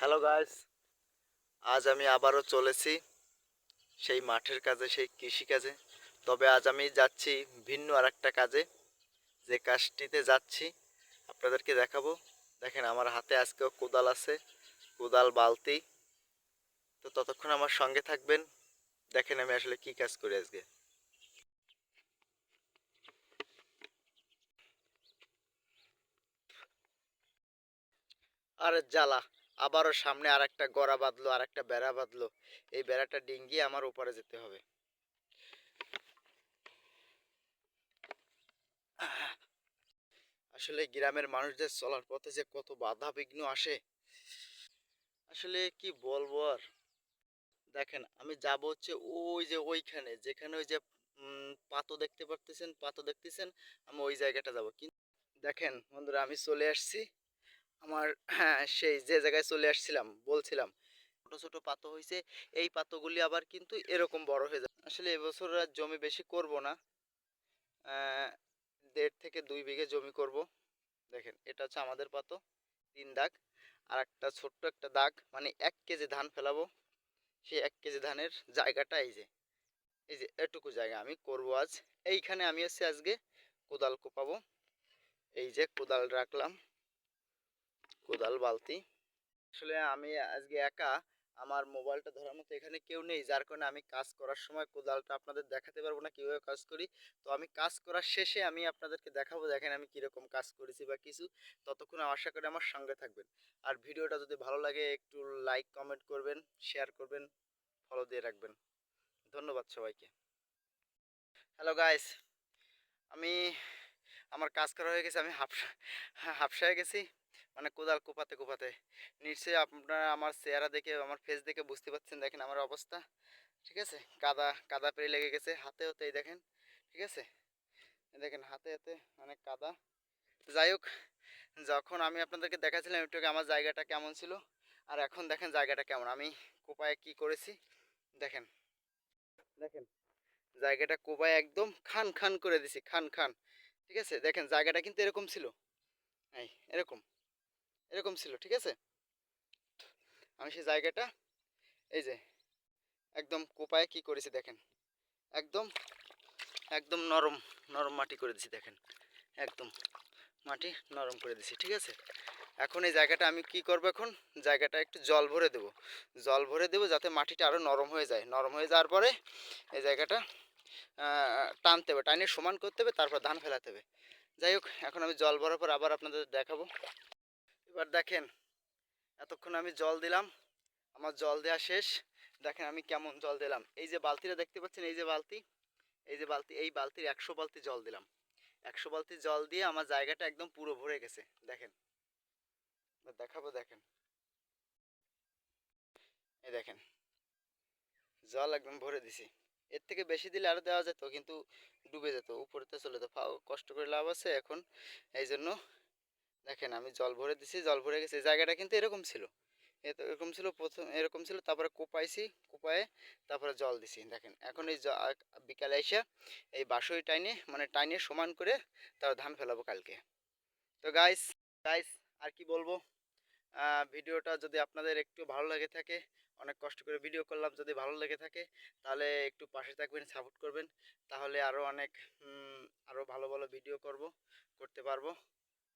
Hello guys আজ আমি আবারও চলেছি সেই মাঠের কাজে, সেই কৃষি কাজে। তবে আজ আমি যাচ্ছি ভিন্ন আর একটা কাজে, যে কাজটিতে যাচ্ছি। আপনাদেরকে দেখাবো। দেখেন, আমার হাতে আজকেও কোদাল আছে, কোদাল, বালতি। তো ততক্ষণ আমার সঙ্গে থাকবেন। দেখেন আমি আসলে কি কাজ করি আজকে। আরে জ্বালা আবারও সামনে আর একটা গড়া বাঁধলো আর একটা বেড়া বাঁধলো। এই বেড়াটা ডিঙ্গিয়ে আমার উপরে যেতে হবে। আসলে গ্রামের মানুষদের চলার পথে যে কত বাধা বিঘ্ন আসে, আসলে কি বলব আর? দেখেন, আমি যাব হচ্ছে ওই যে ওইখানে, যেখানে ওই যে পাতো দেখতে পারতেছেন পাতো দেখতেছেন, আমি ওই জায়গাটা যাব। কিন্তু দেখেন বন্ধুরা, আমি চলে আসছি। আমার হ্যাঁ সেই যে জায়গায় চলে আসছিলাম, বলছিলাম, ছোট ছোট পাতো হয়েছে এই পাতোগুলি আবার কিন্তু এরকম বড় হয়ে যায়। আসলে এবছর আর জমি বেশি করব না। দেড় থেকে দুই বিঘে জমি করব। দেখেন, এটা হচ্ছে আমাদের পাতো, তিন দাগ। আর একটা ছোট্ট একটা দাগ মানে এক কেজি ধান ফেলাবো। সেই এক কেজি ধানের জায়গাটা এই যে এই যে এটুকু জায়গা আমি করব আজ। এইখানে আমি হচ্ছে আজকে কোদাল কোপাবো। এই যে কোদাল রাখলাম। কোদাল, বালতি। আসলে আমি আজকে একা, আমার মোবাইলটা ধরার মতো এখানে কেউ নেই, যার কারণে আমি কাজ করার সময় কোদালটা আপনাদের দেখাতে পারব না, কীভাবে কাজ করি। তো আমি কাজ করার শেষে আমি আপনাদেরকে দেখাবো, দেখেন আমি কীরকম কাজ করেছি বা কিছু। ততক্ষণ আশা করি আমার সঙ্গে থাকবেন। আর ভিডিওটা যদি ভালো লাগে, একটু লাইক কমেন্ট করবেন শেয়ার করবেন ফলো দিয়ে রাখবেন। ধন্যবাদ সবাইকে। হ্যালো গাইস আমি আমার কাজ করা হয়ে গেছে, আমি হাফসা, হাফসায় গেছি। মানে কোদাল কোপাতে কোপাতে। নিশ্চয়ই আপনারা আমার চেহারা দেখে, আমার ফেস দেখে বুঝতে পারছেন, দেখেন আমার অবস্থা। ঠিক আছে? কাদা কাদা পেরে লেগে গেছে হাতে হতে এই দেখেন। ঠিক আছে? দেখেন, হাতে হাতে অনেক কাদা। যাই হোক, যখন আমি আপনাদেরকে দেখাচ্ছিলাম একটু আমার জায়গাটা কেমন ছিল, আর এখন দেখেন জায়গাটা কেমন। আমি কোপায় কি করেছি? দেখেন। দেখেন, জায়গাটা কোপায় একদম খান খান করে দিছি, খান খান। ঠিক আছে? দেখেন, জায়গাটা কিন্তু এরকম ছিল। এই, এরকম। এরকম ছিল, ঠিক আছে? আমি সেই জায়গাটা, এই যে, একদম কোপায় কি করেছি দেখেন। একদম একদম নরম নরম মাটি করে দিছি দেখেন। একদম মাটি নরম করে দিছি, ঠিক আছে? এখন এই জায়গাটা আমি কি করব এখন? জায়গাটা একটু জল ভরে দেব। জল ভরে দেব যাতে মাটিটা আরও নরম হয়ে যায়। নরম হয়ে যাওয়ার পরে এই জায়গাটা টানতে হবে। টাইনে সমান করতে হবে, তারপর ধান ফেলাতে হবে। যাই হোক, এখন আমি জল ভরার পর আবার আপনাদের দেখাবো। এবার দেখেন, এতক্ষণ আমি জল দিলাম, আমার জল দেওয়া শেষ। দেখেন আমি কেমন জল দিলাম। এই যে বালতিটা দেখতে পাচ্ছেন, এই যে বালতি, এই যে বালতি, এই বালতির একশো বালতি জল দিলাম। একশো বালতি জল দিয়ে আমার জায়গাটা একদম পুরো ভরে গেছে। দেখেন দেখাবো, দেখেন। এই দেখেন, জল একদম ভরে দিছি। এর থেকে বেশি দিলে আরও দেওয়া যেত, কিন্তু ডুবে যেত উপরেতে চলে যেত। কষ্ট করে লাভ আছে এখন, এই জন্য দেখেন আমি জল ভরে দিছি, জল ভরে গেছে। জায়গাটা কিন্তু এরকম ছিল। এরকম ছিল প্রথম, এরকম ছিল, তারপরে কোপাইছি, কোপায়ে তারপরে জল দিছি। দেখেন, এখন এই বিকালে এসে এই বাসই টাইনে মানে টাইনে সমান করে তার ধান ফেলাবো কালকে। তো গাইস গাইস আর কি বলব? ভিডিওটা যদি আপনাদের একটু ভালো লেগে থাকে, অনেক কষ্ট করে ভিডিও করলাম, যদি ভালো লেগে থাকে, তাহলে একটু পাশে থাকবেন সাপোর্ট করবেন। তাহলে আরও অনেক আরও ভালো ভালো ভিডিও করব, করতে পারব।